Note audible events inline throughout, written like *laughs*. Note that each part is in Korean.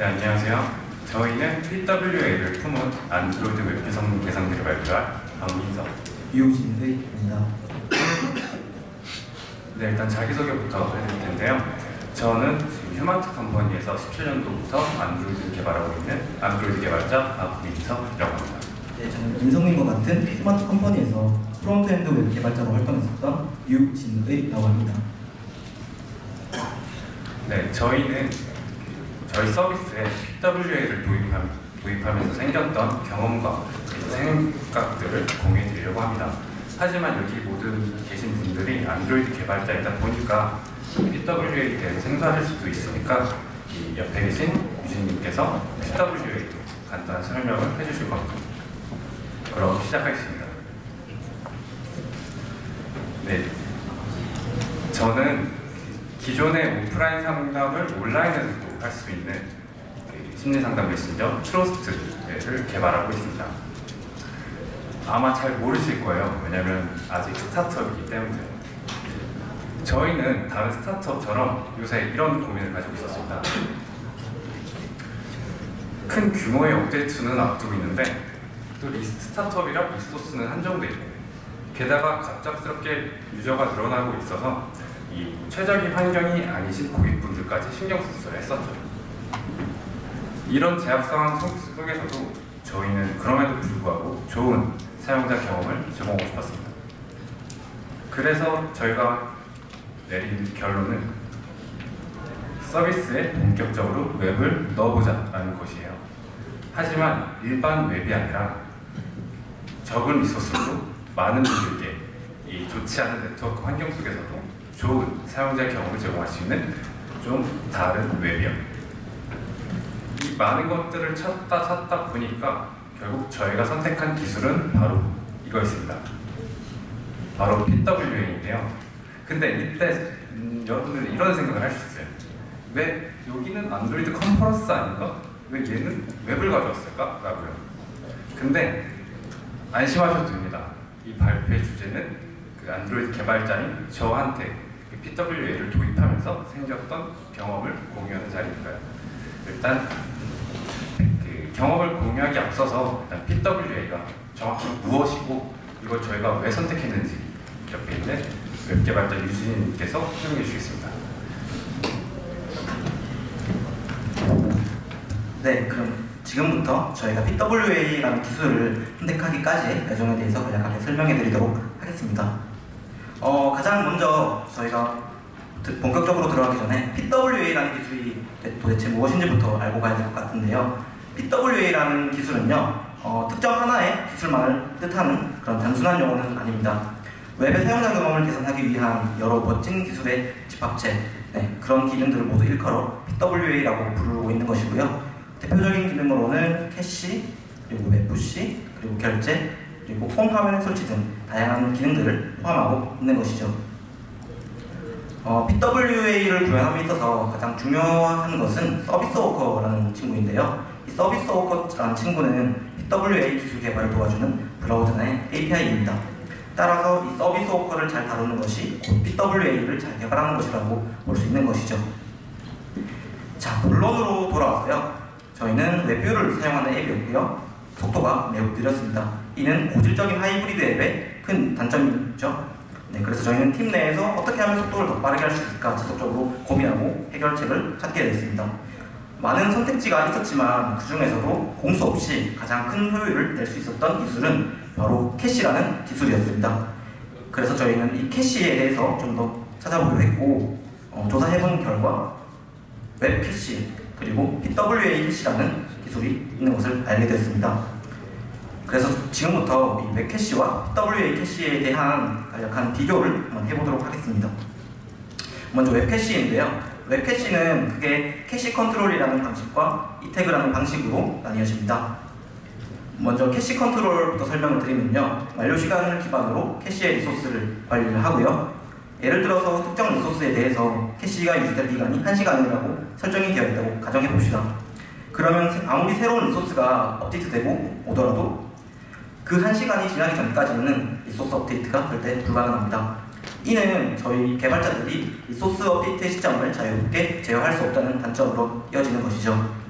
네, 안녕하세요. 저희는 PWA를 품은 안드로이드 웹 개성 개성들을 발표할 박민석. 유진의입니다. 네, 일단 자기소개부터 해드릴 텐데요. 저는 지금 휴마트 컴퍼니에서 17년도부터 안드로이드 개발하고 있는 안드로이드 개발자 박민석이라고 합니다. 네, 저는 민성님과 같은 스마트 컴퍼니에서 프론트엔드 웹 개발자로 활동했었던 유진의라고 합니다. 네, 저희는 저희 서비스에 PWA를 도입함, 도입하면서 생겼던 경험과 생각들을 공유해 드리려고 합니다. 하지만 여기 모든 계신 분들이 안드로이드 개발자이다 보니까 PWA에 대해서 생소할 수도 있으니까 이 옆에 계신 유진님께서 PWA 간단한 설명을 해주실 겁니다. 그럼 시작하겠습니다. 네, 저는 기존의 오프라인 상담을 온라인에서도 할 수 있는 그 심리 상담 메신저 트로스트를 개발하고 있습니다. 아마 잘 모르실 거예요. 왜냐면 아직 스타트업이기 때문에. 저희는 다른 스타트업처럼 요새 이런 고민을 가지고 있었습니다. 큰 규모의 업데이트는 앞두고 있는데 또이 스타트업이라 리소스는 한정돼 있고 게다가 갑작스럽게 유저가 늘어나고 있어서 이 최적의 환경이 아니신 고객분들까지 신경 썼어야 했었죠. 이런 제약 상황 속- 속에서도 저희는 그럼에도 불구하고 좋은 사용자 경험을 제공하고 싶었습니다. 그래서 저희가 내린 결론은 서비스에 본격적으로 웹을 넣어보자라는 것이에요. 하지만 일반 웹이 아니라 적은 리소스로 많은 분들께 이 좋지 않은 네트워크 환경 속에서도 좋은 사용자 경험을 제공할 수 있는 좀 다른 웹이요. 이 많은 것들을 찾다 찾다 보니까 결국 저희가 선택한 기술은 바로 이거였습니다. 바로 PWA인데요. 근데 이때 음, 여러분들 이런 생각을 할 수 있어요. 왜 여기는 안드로이드 컨퍼런스 아닌가? 왜 얘는 웹을 가져왔을까? 라고요. 근데 안심하셔도 됩니다. 이 발표의 주제는 그 안드로이드 개발자인 저한테 그 PWA를 도입하면서 생겼던 경험을 공유하는 자리니까요. 일단 그 경험을 공유하기 앞서서 일단 PWA가 정확히 무엇이고 이걸 저희가 왜 선택했는지 옆에 있는 웹 개발자 유진님께서 설명해 주시겠습니다. 네, 그럼 지금부터 저희가 PWA라는 기술을 선택하기까지의 과정에 대해서 간략하게 설명해 드리도록 하겠습니다. 어, 가장 먼저 저희가 드- 본격적으로 들어가기 전에 PWA라는 기술이 도대체 무엇인지부터 알고 가야 될 것 같은데요. PWA라는 기술은요, 어, 특정 하나의 기술만을 뜻하는 그런 단순한 용어는 아닙니다. 웹의 사용자 경험을 개선하기 위한 여러 멋진 기술의 집합체, 네, 그런 기능들을 모두 일컬어 PWA라고 부르고 있는 것이고요. 대표적인 기능으로는 캐시, 그리고 웹푸시, 그리고 결제, 그리고 홈 화면 설치 등 다양한 기능들을 포함하고 있는 것이죠. 어, PWA를 구현함에 있어서 가장 중요한 것은 서비스 워커라는 친구인데요. 이 서비스 워커라는 친구는 PWA 기술 개발을 도와주는 브라우저 내 API입니다. 따라서 이 서비스 워커를 잘 다루는 것이 곧 PWA를 잘 개발하는 것이라고 볼 수 있는 것이죠. 자, 본론으로 돌아와서요. 저희는 웹뷰를 사용하는 앱이었고요. 속도가 매우 느렸습니다. 이는 고질적인 하이브리드 앱의 큰 단점이죠. 네, 그래서 저희는 팀 내에서 어떻게 하면 속도를 더 빠르게 할 수 있을까 지속적으로 고민하고 해결책을 찾게 됐습니다. 많은 선택지가 있었지만 그 중에서도 공수 없이 가장 큰 효율을 낼 수 있었던 기술은 바로 캐시라는 기술이었습니다. 그래서 저희는 이 캐시에 대해서 좀 더 찾아보기로 했고 어, 조사해본 결과 웹 캐시 그리고 PWA 캐시라는 기술이 있는 것을 알게 됐습니다. 그래서 지금부터 이웹 캐시와 PWA 캐시에 대한 간략한 비교를 한번 해보도록 하겠습니다. 먼저 웹 캐시인데요. 웹 캐시는 크게 캐시 컨트롤이라는 방식과 이태그라는 방식으로 나뉘어집니다. 먼저 캐시 컨트롤부터 설명을 드리면요. 완료 시간을 기반으로 캐시의 리소스를 관리를 하고요. 예를 들어서 특정 리소스에 대해서 캐시가 유지될 기간이 1시간이라고 설정이 되어 있다고 가정해 봅시다. 그러면 세- 아무리 새로운 리소스가 업데이트되고 오더라도 그 1시간이 지나기 전까지는 리소스 업데이트가 절대 불가능합니다. 이는 저희 개발자들이 리소스 업데이트 시점을 자유롭게 제어할 수 없다는 단점으로 이어지는 것이죠.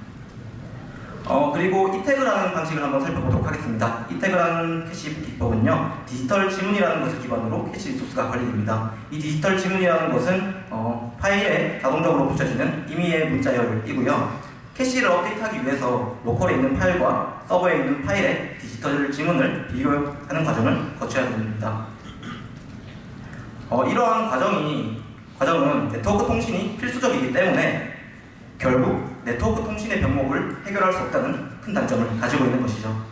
어, 그리고 이태그라는 방식을 한번 살펴보도록 하겠습니다. 이태그라는 캐시 기법은요, 디지털 지문이라는 것을 기반으로 캐시 리소스가 관리됩니다. 이 디지털 지문이라는 것은 어, 파일에 자동적으로 붙여지는 임의의 문자열이고요. 캐시를 업데이트하기 위해서 로컬에 있는 파일과 서버에 있는 파일의 디지털 지문을 비교하는 과정을 거쳐야 됩니다. 어, 이러한 과정이 과정은 네트워크 통신이 필수적이기 때문에 결국 네트워크 통신의 병목을 해결할 수 없다는 큰 단점을 가지고 있는 것이죠.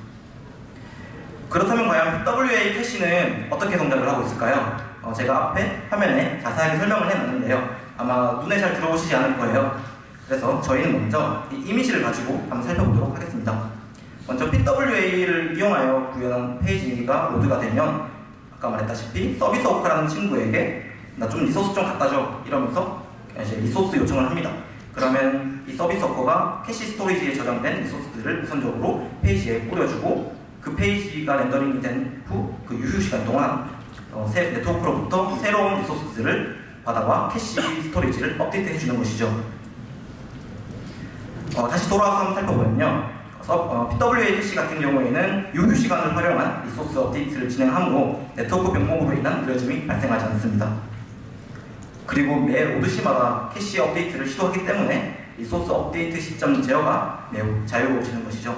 그렇다면 과연 PWA 캐시는 어떻게 동작을 하고 있을까요? 어, 제가 앞에 화면에 자세하게 설명을 해놨는데요. 아마 눈에 잘 들어오시지 않을 거예요. 그래서 저희는 먼저 이 이미지를 가지고 한번 살펴보도록 하겠습니다. 먼저 PWA를 이용하여 구현한 페이지가 로드가 되면 아까 말했다시피 서비스 워커라는 친구에게 나 좀 리소스 좀 갖다 줘 이러면서 이제 리소스 요청을 합니다. 그러면 이 서비스 워커가 캐시 스토리지에 저장된 리소스들을 우선적으로 페이지에 뿌려주고 그 페이지가 렌더링이 된 후 그 유휴 시간 동안 어, 새 네트워크로부터 새로운 리소스들을 받아와 캐시 스토리지를 업데이트 해주는 것이죠. 어, 다시 돌아와서 한번 살펴보면요. 서, 어, PWA 캐시 같은 경우에는 유휴 시간을 활용한 리소스 업데이트를 진행함으로 네트워크 병목으로 인한 느려짐이 발생하지 않습니다. 그리고 매 로드 시마다 캐시 업데이트를 시도하기 때문에 리소스 업데이트 시점 제어가 매우 자유로워지는 것이죠.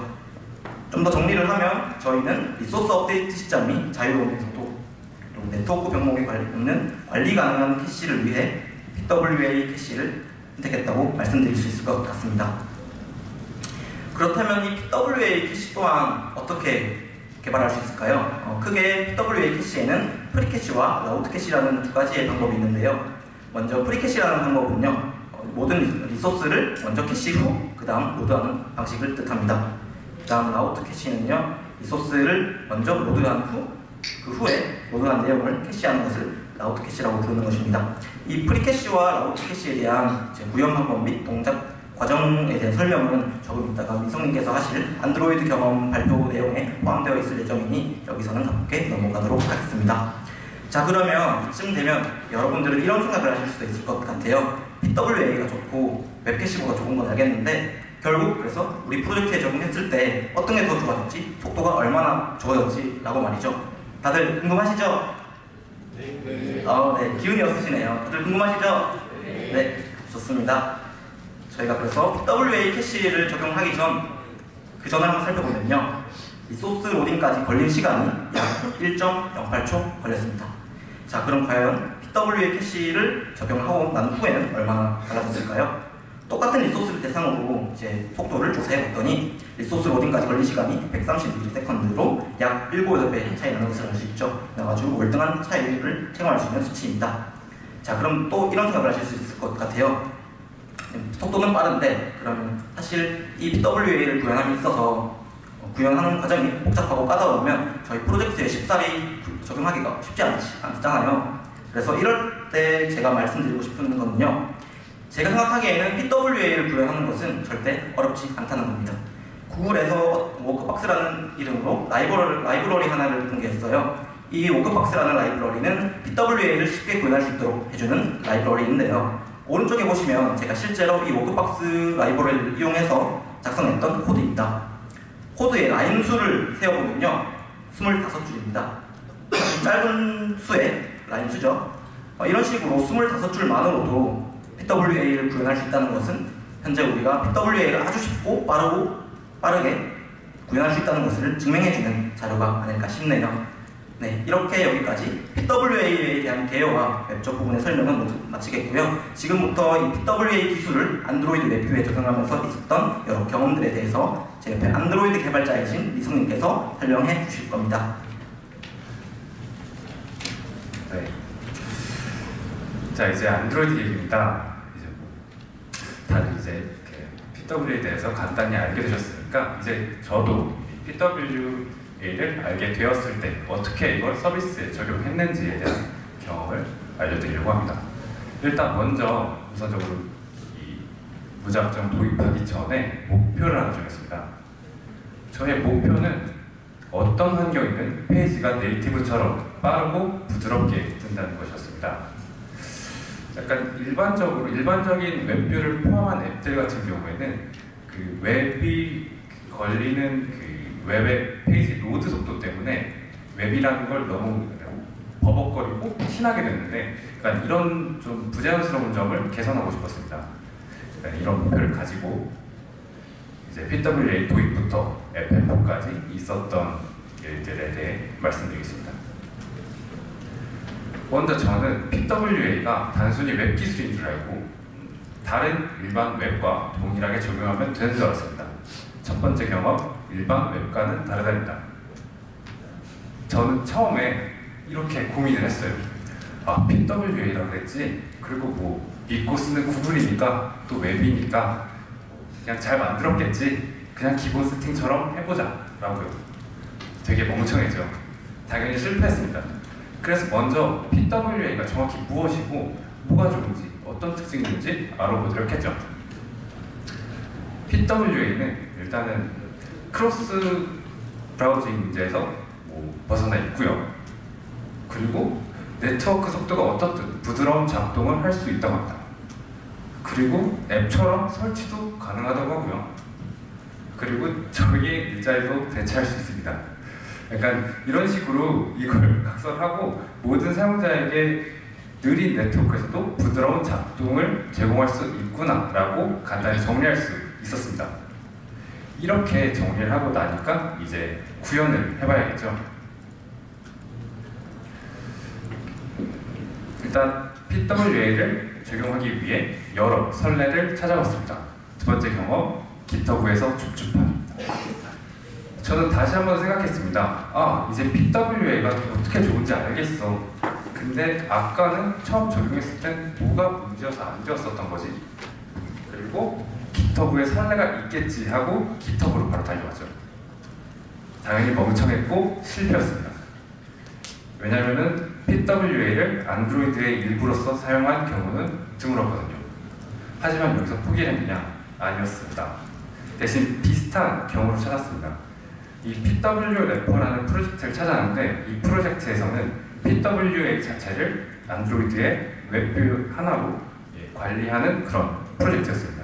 좀 더 정리를 하면 저희는 리소스 업데이트 시점이 자유로우면서도 네트워크 병목에 관련 관리 가능한 캐시를 위해 PWA 캐시를 선택했다고 말씀드릴 수 있을 것 같습니다. 그렇다면 이 PWA 캐시 또한 어떻게 개발할 수 있을까요? 어, 크게 PWA 캐시에는 프리캐시와 라우트 캐시라는 두 가지의 방법이 있는데요. 먼저 프리캐시라는 방법은요, 어, 모든 리소스를 먼저 캐시 후, 그 다음 로드하는 방식을 뜻합니다. 그 다음 라우트 캐시는요, 리소스를 먼저 로드한 후, 그 후에 로드한 내용을 캐시하는 것을 라우트 캐시라고 부르는 것입니다. 이 프리캐시와 라우트 캐시에 대한 구현 방법 및 동작 과정에 대한 설명은 조금 이따가 민성님께서 하실 안드로이드 경험 발표 내용에 포함되어 있을 예정이니 여기서는 가볍게 넘어가도록 하겠습니다. 자 그러면 이쯤 되면 여러분들은 이런 생각을 하실 수도 있을 것 같아요. PWA가 좋고 웹캐시보다 좋은 건 알겠는데 결국 그래서 우리 프로젝트에 적용했을 때 어떤 게 더 좋아졌지? 속도가 얼마나 좋아졌지? 라고 말이죠. 다들 궁금하시죠? 네. 어, 네. 기운이 없으시네요. 다들 궁금하시죠? 네. 좋습니다. 저희가 그래서 PWA 캐시를 적용하기 전, 그 전을 한번 살펴보면요. 이 소스 로딩까지 걸린 시간이 약 1.08초 걸렸습니다. 자, 그럼 과연 PWA 캐시를 적용하고 난 후에는 얼마나 달라졌을까요? 똑같은 리소스를 대상으로 이제 속도를 조사해 봤더니 리소스 로딩까지 걸린 시간이 130ms로 약 7, 8배 차이 나는 것을 알 수 있죠. 그래가지고 월등한 차이를 체감할 수 있는 수치입니다. 자, 그럼 또 이런 생각을 하실 수 있을 것 같아요. 속도는 빠른데 그러면 사실 이 PWA를 구현함에 있어서 어, 구현하는 과정이 복잡하고 까다로우면 저희 프로젝트에 쉽사리 적용하기가 쉽지 않지, 않잖아요. 그래서 이럴 때 제가 말씀드리고 싶은 거는요. 제가 생각하기에는 PWA를 구현하는 것은 절대 어렵지 않다는 겁니다. 구글에서 워크박스라는 이름으로 라이브러리, 라이브러리 하나를 공개했어요. 이 워크박스라는 라이브러리는 PWA를 쉽게 구현할 수 있도록 해주는 라이브러리인데요. 오른쪽에 보시면 제가 실제로 이 워크박스 라이브러리를 이용해서 작성했던 코드입니다. 코드의 라인 수를 세어보면요. 25줄입니다. *clears throat* 짧은 수의 라인 수죠. 어, 이런 식으로 25줄만으로도 PWA를 구현할 수 있다는 것은 현재 우리가 PWA를 아주 쉽고 빠르고 빠르게 구현할 수 있다는 것을 증명해주는 자료가 아닐까 싶네요. 네, 이렇게 여기까지 PWA에 대한 개요와 웹적 부분의 설명은 모두 마치겠고요. 지금부터 이 PWA 기술을 안드로이드 웹뷰에 적용하면서 있었던 여러 경험들에 대해서 제 옆에 안드로이드 개발자이신 미성님께서 설명해 주실 겁니다. 네. 자 이제 안드로이드 얘기입니다. 이제 뭐 다들 이제 그 PWA에 대해서 간단히 알게 되셨으니까 이제 저도 이 PWA 를 알게 되었을 때 어떻게 이걸 서비스에 적용했는지에 대한 경험을 알려드리려고 합니다. 일단 먼저 우선적으로 이 무작정 도입하기 전에 목표를 하나 정했습니다. 저의 목표는 어떤 환경이든 페이지가 네이티브처럼 빠르고 부드럽게 뜬다는 것이었습니다. 약간 일반적으로 일반적인 웹뷰를 포함한 앱들 같은 경우에는 그 웹이 걸리는 그 웹의 페이지 로드 속도 때문에 웹이라는 걸 너무 버벅거리고 친하게 됐는데 그러니까 이런 좀 부자연스러운 점을 개선하고 싶었습니다. 그러니까 이런 목표를 가지고 이제 PWA 도입부터 FF까지 있었던 일들에 대해 말씀드리겠습니다. 먼저 저는 PWA가 단순히 웹 기술인 줄 알고 다른 일반 웹과 동일하게 적용하면 되는 줄 알았습니다. 첫 번째 경험, 일반 웹과는 다르답니다. 저는 처음에 이렇게 고민을 했어요. 아, PWA라고 그랬지? 그리고 뭐 믿고 쓰는 구글이니까 또 웹이니까 그냥 잘 만들었겠지? 그냥 기본 세팅처럼 해보자 라고요. 되게 멍청해죠. 당연히 실패했습니다. 그래서 먼저 PWA가 정확히 무엇이고 뭐가 좋은지 어떤 특징이 있는지 알아보도록 했죠. PWA는 일단은 크로스 브라우징 문제에서 뭐 벗어나 있고요. 그리고 네트워크 속도가 어떻든 부드러운 작동을 할 수 있다고 합니다. 그리고 앱처럼 설치도 가능하다고 하고요. 그리고 저희의 일자리도 대체할 수 있습니다. 약간 이런 식으로 이걸 *laughs* 각설하고 모든 사용자에게 느린 네트워크에서도 부드러운 작동을 제공할 수 있구나라고 간단히 정리할 수 있었습니다. 이렇게 정리를 하고 나니까 이제 구현을 해봐야겠죠. 일단 PWA를 적용하기 위해 여러 선례를 찾아봤습니다. 두 번째 경험, 기터브에서 줍줍합니다. 저는 다시 한번 생각했습니다. 아, 이제 PWA가 어떻게 좋은지 알겠어. 근데 아까는 처음 적용했을 땐 뭐가 문제여서 안 되었었던 거지. 그리고 기터브에 선례가 있겠지 하고 기터브로 바로 달려왔죠. 당연히 멍청했고 실패였습니다. 왜냐면은 PWA를 안드로이드의 일부로서 사용한 경우는 드물었거든요. 하지만 여기서 포기를 했느냐? 아니었습니다. 대신 비슷한 경우를 찾았습니다. 이 PW 래퍼라는 프로젝트를 찾았는데 이 프로젝트에서는 PWA 자체를 안드로이드의 웹뷰 하나로 예, 관리하는 그런 프로젝트였습니다.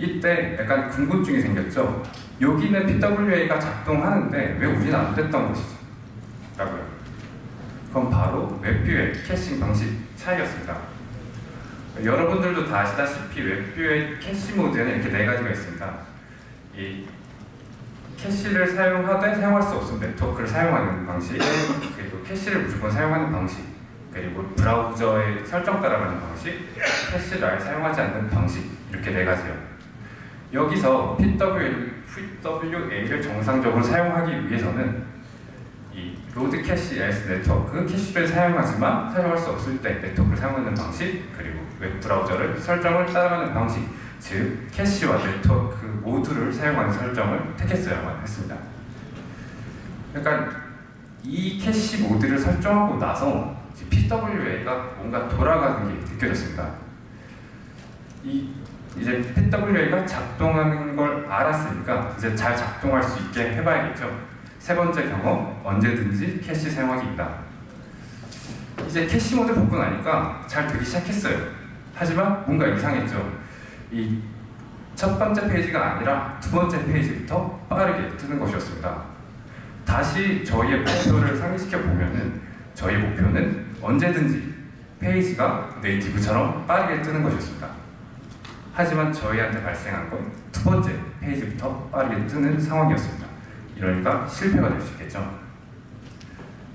이때 약간 궁금증이 생겼죠. 여기는 PWA가 작동하는데 왜 우리는 안 됐던 것이지? 라고요. 그건 바로 웹뷰의 캐싱 방식 차이였습니다. 여러분들도 다 아시다시피 웹뷰의 캐시 모드에는 이렇게 네 가지가 있습니다. 이 캐시를 사용하되 사용할 수 없는 네트워크를 사용하는 방식, 그리고 캐시를 무조건 사용하는 방식, 그리고 브라우저의 설정 따라가는 방식, 캐시를 아예 사용하지 않는 방식 이렇게 네 가지요. 여기서 PW, PWA를 정상적으로 사용하기 위해서는 이 로드 캐시 S 네트워크 캐시를 사용하지만 사용할 수 없을 때 네트워크를 사용하는 방식 그리고 웹 브라우저를 설정을 따라가는 방식 즉 캐시와 네트워크 모두를 사용하는 설정을 택했어야만 했습니다. 그러니까 이 캐시 모드를 설정하고 나서 PWA가 뭔가 돌아가는 게 느껴졌습니다. 이 이제 PWA가 작동하는 걸 알았으니까 이제 잘 작동할 수 있게 해봐야겠죠. 세 번째 경험, 언제든지 캐시 사용하기입니다. 이제 캐시 모드 바꾸고 나니까 잘 되기 시작했어요. 하지만 뭔가 이상했죠. 이 첫 번째 페이지가 아니라 두 번째 페이지부터 빠르게 뜨는 것이었습니다. 다시 저희의 목표를 상기시켜 보면은 저희 목표는 언제든지 페이지가 네이티브처럼 빠르게 뜨는 것이었습니다. 하지만 저희한테 발생한 건 두 번째 페이지부터 빠르게 뜨는 상황이었습니다. 이러니까 실패가 될 수 있겠죠.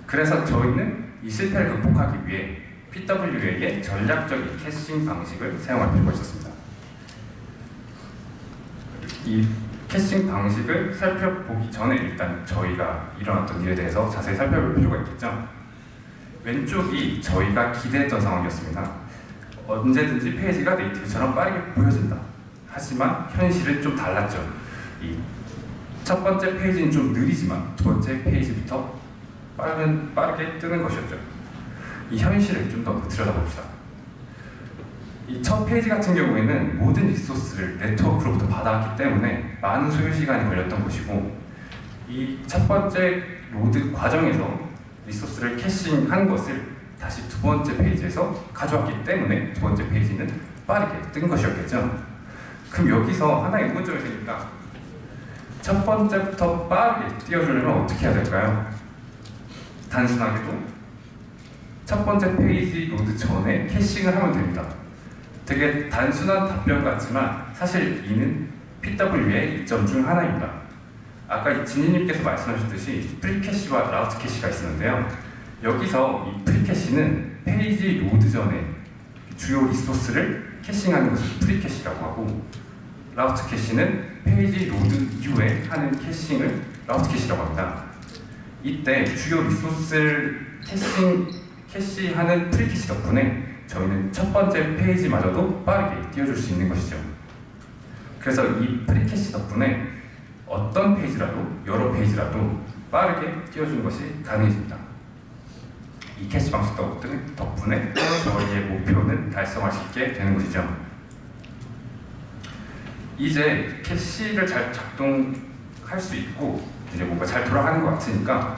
그래서 저희는 이 실패를 극복하기 위해 PWA의 전략적인 캐싱 방식을 사용할 필요가 있었습니다. 이 캐싱 방식을 살펴보기 전에 일단 저희가 일어났던 일에 대해서 자세히 살펴볼 필요가 있겠죠. 왼쪽이 저희가 기대했던 상황이었습니다. 언제든지 페이지가 네이티브처럼 빠르게 보여진다. 하지만 현실은 좀 달랐죠. 이 첫 번째 페이지는 좀 느리지만 두 번째 페이지부터 빠른, 빠르게 뜨는 것이었죠. 이 현실을 좀 더 들여다봅시다. 이 첫 페이지 같은 경우에는 모든 리소스를 네트워크로부터 받아왔기 때문에 많은 소요 시간이 걸렸던 것이고 이 첫 번째 로드 과정에서 리소스를 캐싱한 것을 다시 두 번째 페이지에서 가져왔기 때문에 두 번째 페이지는 빠르게 뜬 것이었겠죠. 그럼 여기서 하나의 의문점이 생깁니다. 첫 번째부터 빠르게 띄워주려면 어떻게 해야 될까요? 단순하게도 첫 번째 페이지 로드 전에 캐싱을 하면 됩니다. 되게 단순한 답변 같지만 사실 이는 PW의 이점 중 하나입니다. 아까 진희님께서 말씀하셨듯이 프리캐시와 라우트 캐시가 있었는데요. 여기서 이 캐시는 페이지 로드 전에 주요 리소스를 캐싱하는 것을 프리캐시라고 하고 라우트 캐시는 페이지 로드 이후에 하는 캐싱을 라우트 캐시라고 합니다. 이때 주요 리소스를 캐싱 캐시하는 프리캐시 덕분에 저희는 첫 번째 페이지마저도 빠르게 띄워줄 수 있는 것이죠. 그래서 이 프리캐시 덕분에 어떤 페이지라도 여러 페이지라도 빠르게 띄워주는 것이 가능해집니다. 이 캐시 방식 덕분에, 저희의 목표는 달성할 수 있게 되는 것이죠. 이제 캐시를 잘 작동할 수 있고 이제 뭔가 잘 돌아가는 것 같으니까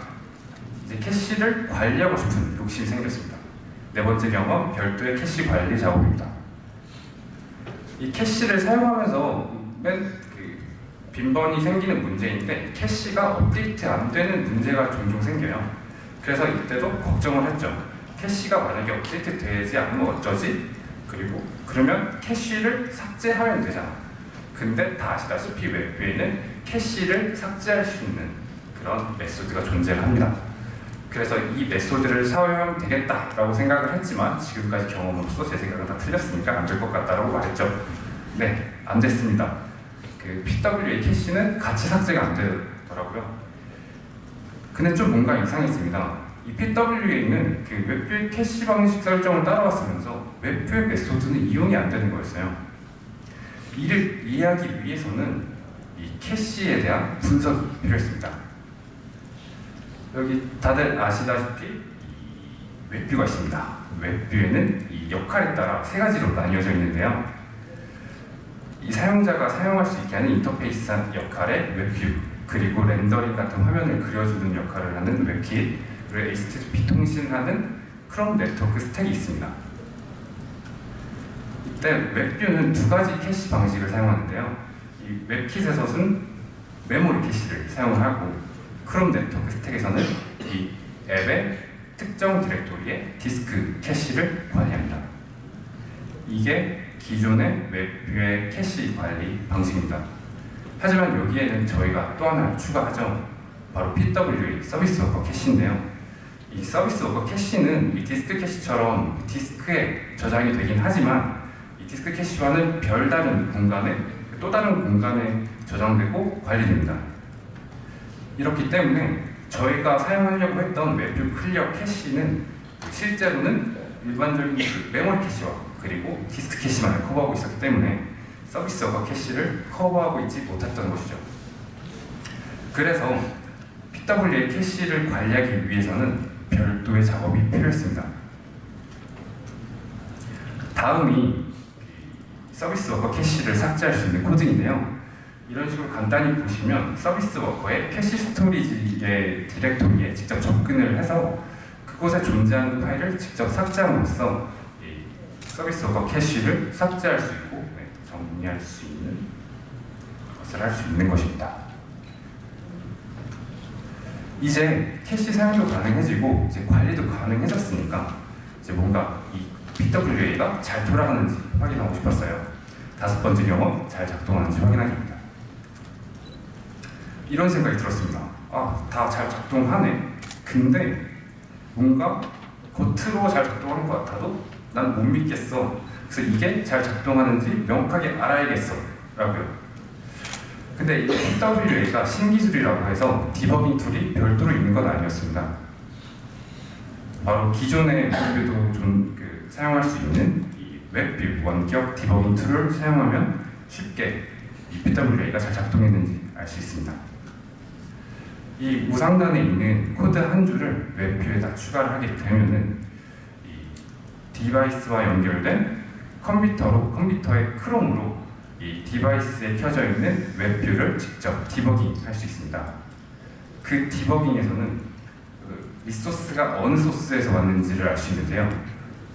이제 캐시를 관리하고 싶은 욕심이 생겼습니다. 네 번째 경험 별도의 캐시 관리 작업입니다. 이 캐시를 사용하면서 맨그 빈번히 생기는 문제인데 캐시가 업데이트 안 되는 문제가 종종 생겨요. 그래서 이때도 걱정을 했죠. 캐시가 만약에 업데이트 되지 않으면 어쩌지? 그리고 그러면 캐시를 삭제하면 되잖아. 근데 다 아시다시피 웹뷰에는 캐시를 삭제할 수 있는 그런 메소드가 존재합니다. 그래서 이 메소드를 사용하면 되겠다라고 생각을 했지만 지금까지 경험으로서 제 생각은 다 틀렸으니까 안 될 것 같다라고 말했죠. 네, 안 됐습니다. 그 PWA 캐시는 같이 삭제가 안 되더라고요. 근데 좀 뭔가 이상했습니다. 이 PWA는 그 웹뷰의 캐시 방식 설정을 따라왔으면서 웹뷰의 메소드는 이용이 안 되는 거였어요. 이를 이해하기 위해서는 이 캐시에 대한 분석이 필요했습니다. 여기 다들 아시다시피 이 웹뷰가 있습니다. 웹뷰에는 이 역할에 따라 세 가지로 나뉘어져 있는데요. 이 사용자가 사용할 수 있게 하는 인터페이스 역할의 웹뷰, 그리고 렌더링 같은 화면을 그려주는 역할을 하는 웹킷, 그리고 HTTP 통신하는 크롬 네트워크 스택이 있습니다. 이때 웹뷰는 두 가지 캐시 방식을 사용하는데요. 이 웹킷에서는 메모리 캐시를 사용을 하고 크롬 네트워크 스택에서는 이 앱의 특정 디렉토리의 디스크 캐시를 관리합니다. 이게 기존의 웹뷰의 캐시 관리 방식입니다. 하지만 여기에는 저희가 또 하나 추가하죠. 바로 PWA 서비스 워커 캐시인데요. 이 서비스 워커 캐시는 이 디스크 캐시처럼 디스크에 저장이 되긴 하지만 이 디스크 캐시와는 별다른 공간에 또 다른 공간에 저장되고 관리됩니다. 이렇기 때문에 저희가 사용하려고 했던 웹뷰 클리어 캐시는 실제로는 일반적인 그 메모리 캐시와 그리고 디스크 캐시만을 커버하고 있었기 때문에 서비스 워커 캐시를 커버하고 있지 못했던 것이죠. 그래서 PWA 캐시를 관리하기 위해서는 별도의 작업이 필요했습니다. 다음이 서비스 워커 캐시를 삭제할 수 있는 코드인데요. 이런 식으로 간단히 보시면 서비스 워커의 캐시 스토리지의 디렉토리에 직접 접근을 해서 그곳에 존재하는 파일을 직접 삭제함으로써 이 서비스 워커 캐시를 삭제할 수 네, 정리할 수 있는 것을 할 수 있는 것입니다. 이제 캐시 사용도 가능해지고 이제 관리도 가능해졌으니까 이제 뭔가 이 PWA가 잘 돌아가는지 확인하고 싶었어요. 다섯 번째 경험 잘 작동하는지 확인하기입니다. 이런 생각이 들었습니다. 아, 다 잘 작동하네. 근데 뭔가 겉으로 잘 작동하는 것 같아도 난 못 믿겠어. 그래서 이게 잘 작동하는지 명확하게 알아야겠어. 라고요. 근데 이 PWA가 신기술이라고 해서 디버깅 툴이 별도로 있는 건 아니었습니다. 바로 기존의 웹뷰도 좀 그 사용할 수 있는 이 웹뷰 원격 디버깅 툴을 사용하면 쉽게 이 PWA가 잘 작동했는지 알 수 있습니다. 이 우상단에 있는 코드 한 줄을 웹뷰에다 추가를 하게 되면은 이 디바이스와 연결된 컴퓨터로 컴퓨터의 크롬으로 이 디바이스에 켜져 있는 웹뷰를 직접 디버깅 할 수 있습니다. 그 디버깅에서는 그 리소스가 어느 소스에서 왔는지를 알 수 있는데요.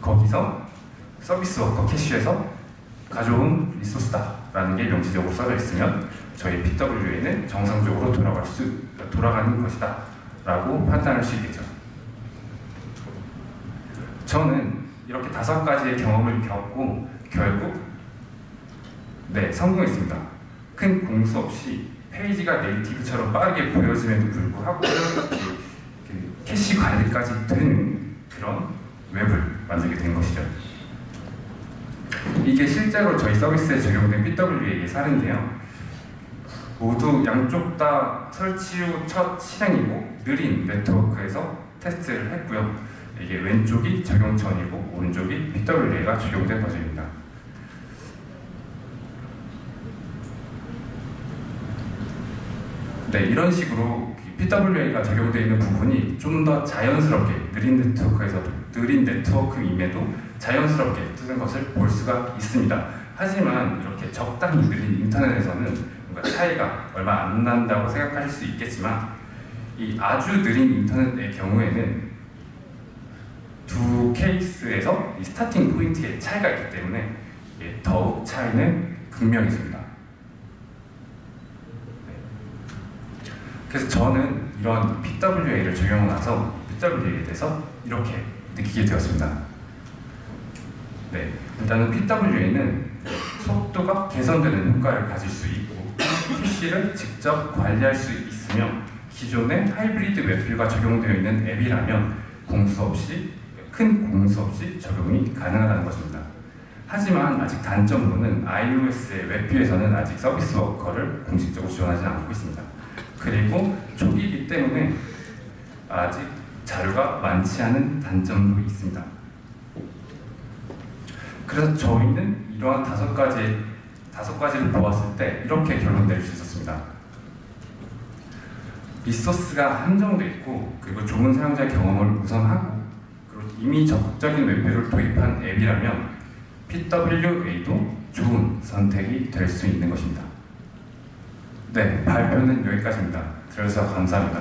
거기서 서비스 워커 캐시에서 가져온 리소스다 라는 게 명시적으로 써져 있으면 저희 PWA는 정상적으로 돌아갈 수 돌아가는 것이다 라고 판단할 수 있겠죠. 저는 이렇게 다섯 가지의 경험을 겪고 결국 네 성공했습니다. 큰 공수 없이 페이지가 네이티브처럼 빠르게 보여짐에도 불구하고 그, 그 캐시 관리까지 되는 그런 웹을 만들게 된 것이죠. 이게 실제로 저희 서비스에 적용된 PWA의 사례인데요. 모두 양쪽 다 설치 후 첫 실행이고 느린 네트워크에서 테스트를 했고요. 이게 왼쪽이 적용 전이고 오른쪽이 PWA가 적용된 버전입니다. 네, 이런 식으로 PWA가 적용되어 있는 부분이 좀 더 자연스럽게 느린 네트워크에서도 느린 네트워크임에도 자연스럽게 뜨는 것을 볼 수가 있습니다. 하지만 이렇게 적당히 느린 인터넷에서는 뭔가 차이가 얼마 안 난다고 생각하실 수 있겠지만 이 아주 느린 인터넷의 경우에는 두 케이스에서 이 스타팅 포인트의 차이가 있기 때문에 예, 더욱 차이는 극명해집니다. 그래서 저는 이런 PWA를 적용하고 나서 PWA에 대해서 이렇게 느끼게 되었습니다. 네, 일단은 PWA는 속도가 개선되는 효과를 가질 수 있고 PC를 직접 관리할 수 있으며 기존의 하이브리드 웹뷰가 적용되어 있는 앱이라면 공수 없이 큰 공수 없이 적용이 가능하다는 것입니다. 하지만 아직 단점으로는 iOS의 웹뷰에서는 아직 서비스 워커를 공식적으로 지원하지 않고 있습니다. 그리고 초기이기 때문에 아직 자료가 많지 않은 단점도 있습니다. 그래서 저희는 이러한 다섯 가지 다섯 가지를 보았을 때 이렇게 결론 내릴 수 있었습니다. 리소스가 한정돼 있고 그리고 좋은 사용자 경험을 우선하고 이미 적극적인 웹뷰를 도입한 앱이라면 PWA도 좋은 선택이 될 수 있는 것입니다. 네, 발표는 여기까지입니다. 들어주셔서 감사합니다.